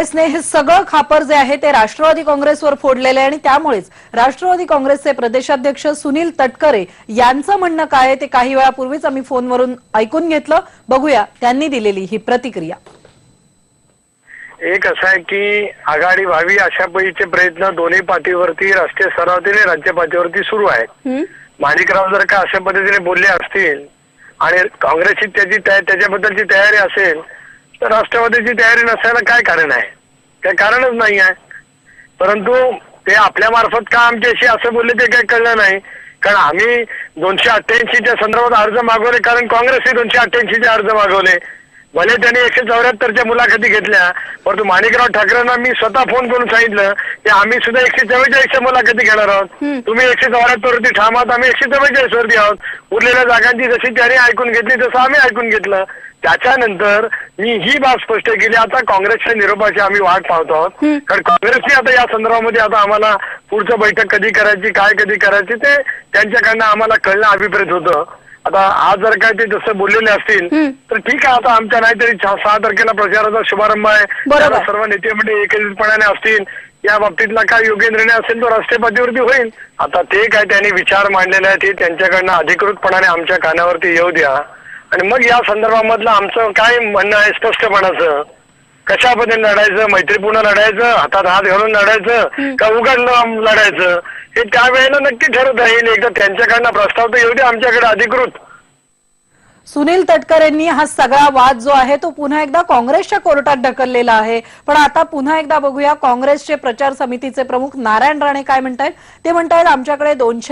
काँग्रेसने हे सगळं खापर जे आहे ते राष्ट्रवादी काँग्रेसवर फोडलेलं आहे आणि त्यामुळेच राष्ट्रवादी काँग्रेसचे प्रदेशाध्यक्ष सुनील तटकरे यांचं म्हणणं काय आहे ते काही वेळापूर्वीच आम्ही फोनवरून ऐकून घेतलं. बघूया त्यांनी दिलेली ही प्रतिक्रिया. एक असं आहे की आघाडी व्हावी अशा पद्धतीचे प्रयत्न दोन्ही पातळीवरती राष्ट्रीय स्तरावरती आणि राज्य पातळीवरती सुरू आहेत. माणिकराव जर का अशा पद्धतीने बोलले असतील आणि काँग्रेसची त्याची तया- त्याच्याबद्दलची तयारी असेल तर राष्ट्रवादीची तयारी नसायला काय कारण आहे? काय कारणच नाही आहे. परंतु ते आपल्या मार्फत का आमच्याशी असं बोलले ते काही कळलं नाही. कारण आम्ही दोनशे अठ्ठ्याऐंशीच्या संदर्भात अर्ज मागवले कारण काँग्रेसने दोनशे अठ्ठ्याऐंशीचे अर्ज मागवले. भले त्यांनी एकशे चौऱ्याहत्तरच्या मुलाखती घेतल्या. परंतु माणिकराव ठाकरेंना मी स्वतः फोन करून सांगितलं की आम्ही सुद्धा एकशे चव्वेचाळीसच्या मुलाखती घेणार आहोत. तुम्ही एकशे चौऱ्याहत्तर वरती ठाम आहात आम्ही एकशे चव्वेचाळीस वरती आहोत. उरलेल्या जागांची जशी त्यांनी ऐकून घेतली तसं आम्ही ऐकून घेतलं. त्याच्यानंतर मी ही बाब स्पष्ट केली. आता काँग्रेसच्या निरोपाची आम्ही वाट पाहतो आहोत. कारण काँग्रेसने आता या संदर्भामध्ये आता आम्हाला पुढचं बैठक कधी करायची काय कधी करायची ते त्यांच्याकडनं आम्हाला कळणं अभिप्रेत होतं. आता आज जर काय ते जसं बोललेले असतील तर ठीक आहे आता आमच्या नाहीतरी सहा सहा तारखेला प्रचाराचा शुभारंभ आहे. त्याला सर्व नेते मंडळी एकत्रितपणाने असतील या बाबतीतला काय योग्य निर्णय असेल तो राष्ट्रीय पातळीवरती होईल. आता ते काय त्यांनी विचार मांडलेले आहेत ते त्यांच्याकडनं अधिकृतपणाने आमच्या कानावरती येऊ द्या. आणि मग या संदर्भामधलं आमचं काय म्हणणं आहे स्पष्टपणाचं? कशा पद्धतीने लढायचं? मैत्रीपूर्ण लढायचं? हातात हात घालून लढायचं? का उघड लढायचं? हे त्यावेळेला नक्की ठरत राहील एकदा त्यांच्याकडनं प्रस्ताव तर येऊ द्या आमच्याकडे अधिकृत. सुनील तटकरेंनी हा सगळा वाद जो आहे तो पुन्हा एकदा काँग्रेसच्या कोर्टात ढकललेला आहे. पण आता पुन्हा एकदा बघूया काँग्रेसचे प्रचार समितीचे प्रमुख नारायण राणे काय म्हणतायत? ते म्हणतायत आमच्याकडे दोनशे